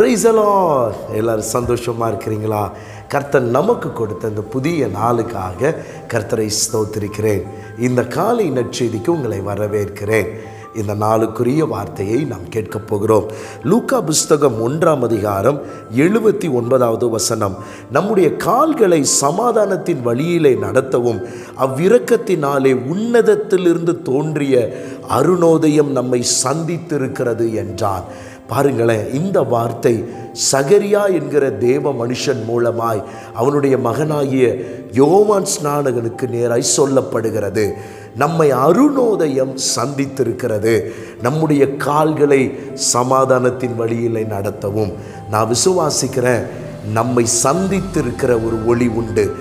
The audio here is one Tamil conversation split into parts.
பிரைசலோ எல்லோரும் சந்தோஷமாக இருக்கிறீங்களா? கர்த்தர் நமக்கு கொடுத்த இந்த புதிய நாளுக்காக கர்த்தரை ஸ்தோத்திருக்கிறேன். இந்த காலை நற்செய்திக்கு உங்களை வரவேற்கிறேன். இந்த நாளுக்குரிய வார்த்தையை நாம் கேட்கப் போகிறோம். லூக்கா புஸ்தகம் ஒன்றாம் அதிகாரம் எழுபத்தி ஒன்பதாவது வசனம். நம்முடைய கால்களை சமாதானத்தின் வழியிலே நடத்தவும் அவ்விரக்கத்தினாலே உன்னதத்திலிருந்து தோன்றிய அருணோதயம் நம்மை சந்தித்திருக்கிறது என்றான் பாருங்களேன் இந்த வார்த்தை சகரியா என்கிற தேவ மனுஷன் மூலமாய் அவனுடைய மகனாகிய யோவான் ஸ்நானகனுக்கு நேராய் சொல்லப்படுகிறது. நம்மை அருணோதயம் சந்தித்திருக்கிறது. நம்முடைய கால்களை சமாதானத்தின் வழியிலே நடத்தவும். நான் விசுவாசிக்கிறேன் நம்மை சந்தித்திருக்கிற ஒரு ஒளி உண்டு.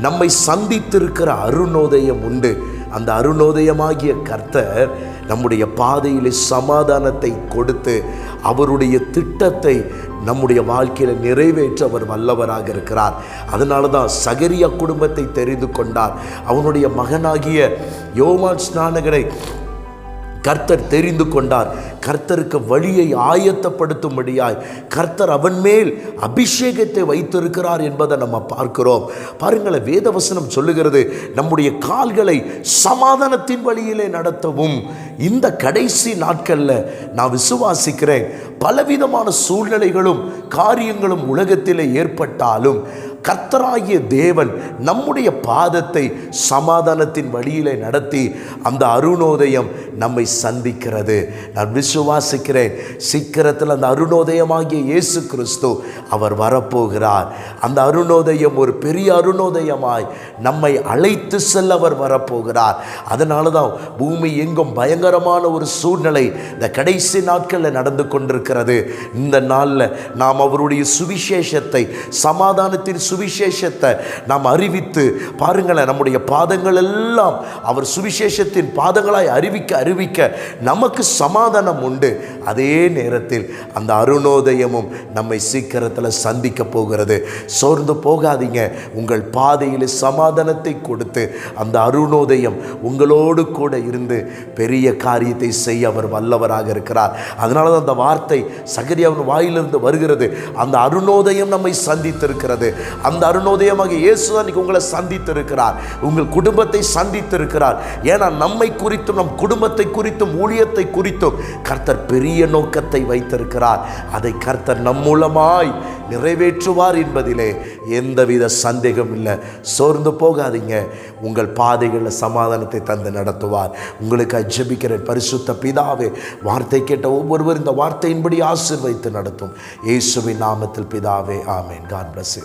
நம்மை சந்தித்திருக்கிற அருணோதயம் உண்டு. அந்த அருணோதயமாகிய கர்த்தர் நம்முடைய பாதையிலே சமாதானத்தை கொடுத்து அவருடைய திட்டத்தை நம்முடைய வாழ்க்கையில் நிறைவேற்ற அவர் வல்லவராக இருக்கிறார். அதனால தான் சகரிய குடும்பத்தை தெரிந்து கொண்டார். அவனுடைய மகனாகிய யோமான் ஸ்நானகரை கர்த்தர் தெரிந்து கொண்டார். கர்த்தருக்கு வழியை ஆயத்தப்படுத்தும்படியாய் கர்த்தர் அவன் மேல் அபிஷேகத்தை வைத்திருக்கிறார் என்பதை நம்ம பார்க்கிறோம். பாருங்களேன் வேதவசனம் சொல்லுகிறது நம்முடைய கால்களை சமாதானத்தின் வழியிலே நடத்தவும். இந்த கடைசி நாட்களில் நான் விசுவாசிக்கிறேன். பலவிதமான சூழ்நிலைகளும் காரியங்களும் உலகத்திலே ஏற்பட்டாலும் கர்த்தராகிய தேவன் நம்முடைய பாதத்தை சமாதானத்தின் வழியிலே நடத்தி அந்த அருணோதயம் நம்மை சந்திக்கிறது. நான் விசுவாசிக்கிறேன் சீக்கிரத்தில் அந்த அருணோதயமாகிய இயேசு கிறிஸ்து அவர் வரப்போகிறார். அந்த அருணோதயம் ஒரு பெரிய அருணோதயமாய் நம்மை அழைத்து செல்ல அவர் வரப்போகிறார். அதனால தான் பூமி எங்கும் பயங்கரமான ஒரு சூழ்நிலை இந்த கடைசி நாட்களில் நடந்து கொண்டிருக்கிறது. இந்த நாளில் நாம் அவருடைய சுவிசேஷத்தை சமாதானத்தின் சுவிசேஷத்தை நாம் அறிவித்து பாருங்களேன் நம்முடைய பாதங்கள் எல்லாம் அவர் சுவிசேஷத்தின் பாதங்களாய் அறிவிக்க அறிவிக்க நமக்கு சமாதானம் உண்டு. அதே நேரத்தில் அந்த அருணோதயமும் நம்மை சீக்கிரத்தில் சந்திக்க போகிறது. சோர்ந்து போகாதீங்க. உங்கள் பாதையில் சமாதானத்தை கொடுத்து அந்த அருணோதயம் உங்களோடு கூட இருந்து பெரிய காரியத்தை செய்ய அவர் வல்லவராக இருக்கிறார். அதனால தான் அந்த வார்த்தை சகரியாவின் வாயிலிருந்து வருகிறது. அந்த அருணோதயம் நம்மை சந்தித்திருக்கிறது. அந்த அருணோதயமாக இயேசு தான் உங்களை சந்தித்திருக்கிறார். உங்கள் குடும்பத்தை சந்தித்திருக்கிறார். ஏன்னா நம்மை குறித்தும் நம் குடும்பத்தை குறித்தும் ஊழியத்தை குறித்தும் கர்த்தர் பெரிய நோக்கத்தை வைத்திருக்கிறார். அதை கர்த்தர் நம் மூலமாய் நிறைவேற்றுவார் என்பதிலே எந்தவித சந்தேகம் இல்லை. சோர்ந்து போகாதீங்க. உங்கள் பாதைகளில் சமாதானத்தை தந்து நடத்துவார். உங்களுக்கு ஜெபிக்கிற பரிசுத்த பிதாவே வார்த்தை கேட்ட ஒவ்வொருவர் இந்த வார்த்தையின்படி ஆசிர்வைத்து நடத்தும். இயேசுவின் நாமத்தில் பிதாவே ஆமேன். God plus